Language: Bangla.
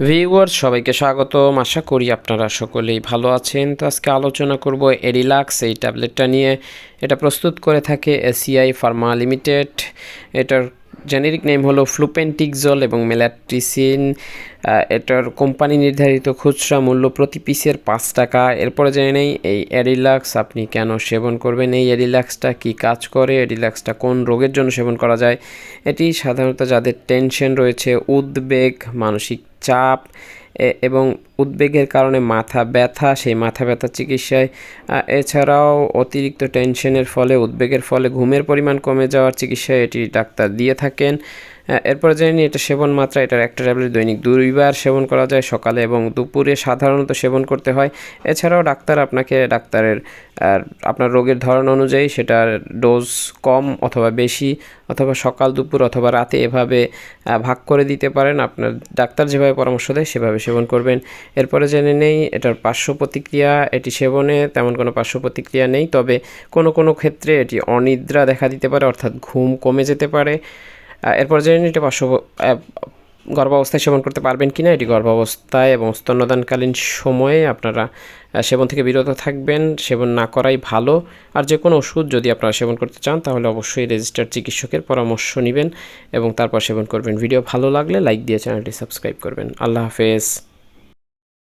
ভিউয়ার্স সবাইকে স্বাগতম। আশা করি আপনারা সকলেই ভালো আছেন। তো আজকে আলোচনা করব এরিলাক্স এই ট্যাবলেটটা নিয়ে। এটা প্রস্তুত করে থাকে এসিআই ফার্মা লিমিটেড এটার জেনেরিক নেম হলো ফ্লুপেন্টিকজল এবং মেলাট্রিসিন এটার কোম্পানি নির্ধারিত খুচরা মূল্য প্রতি পিসের পাঁচ টাকা। এরপরে জেনে নেই, এই এরিলাক্স আপনি কেন সেবন করবেন? এই এরিলাক্সটা কি কাজ করে? এরিলাক্সটা কোন রোগের জন্য সেবন করা যায়? এটি সাধারণত যাদের টেনশন রয়েছে, উদ্বেগ, মানসিক চাপ এবং উদ্বেগের কারণে মাথা ব্যথা, সেই মাথা ব্যথা চিকিৎসায় এছাড়াও অতিরিক্ত টেনশনের ফলে, উদ্বেগের ফলে ঘুমের পরিমাণ কমে যাওয়ার চিকিৎসায় এটি ডাক্তার দিয়ে থাকেন। এরপরে জেনে এটা সেবন মাত্রা, এটার একটা ট্যাবলেট দৈনিক দুইবার সেবন করা যায় সকালে এবং দুপুরে সাধারণত সেবন করতে হয়। এছাড়াও ডাক্তার আপনাকে, ডাক্তারের, আর আপনার রোগের ধরন অনুযায়ী সেটার ডোজ কম অথবা বেশি, অথবা সকাল, দুপুর অথবা রাতে এভাবে ভাগ করে দিতে পারেন। আপনার ডাক্তার যেভাবে পরামর্শ দেয় সেভাবে সেবন করবেন। এরপরে জেনে নেই, এটার পার্শ্ব প্রতিক্রিয়া, এটি সেবনে তেমন কোনো পার্শ্ব প্রতিক্রিয়া নেই, তবে কোনো কোনো ক্ষেত্রে এটি অনিদ্রা দেখা দিতে পারে, অর্থাৎ ঘুম কমে যেতে পারে। এরপর জেনে নিতে পার্শ্ব গর্ভাবস্থায় সেবন করতে পারবেন কি না এটি গর্ভাবস্থায় এবং স্তন্যদানকালীন সময়ে আপনারা সেবন থেকে বিরত থাকবেন, সেবন না করাই ভালো। আর যে কোনো ওষুধ যদি আপনারা সেবন করতে চান, তাহলে অবশ্যই রেজিস্টার চিকিৎসকের পরামর্শ নেবেন এবং তারপর সেবন করবেন। ভিডিও ভালো লাগলে লাইক দিয়ে চ্যানেলটি সাবস্ক্রাইব করবেন। আল্লাহ হাফেজ।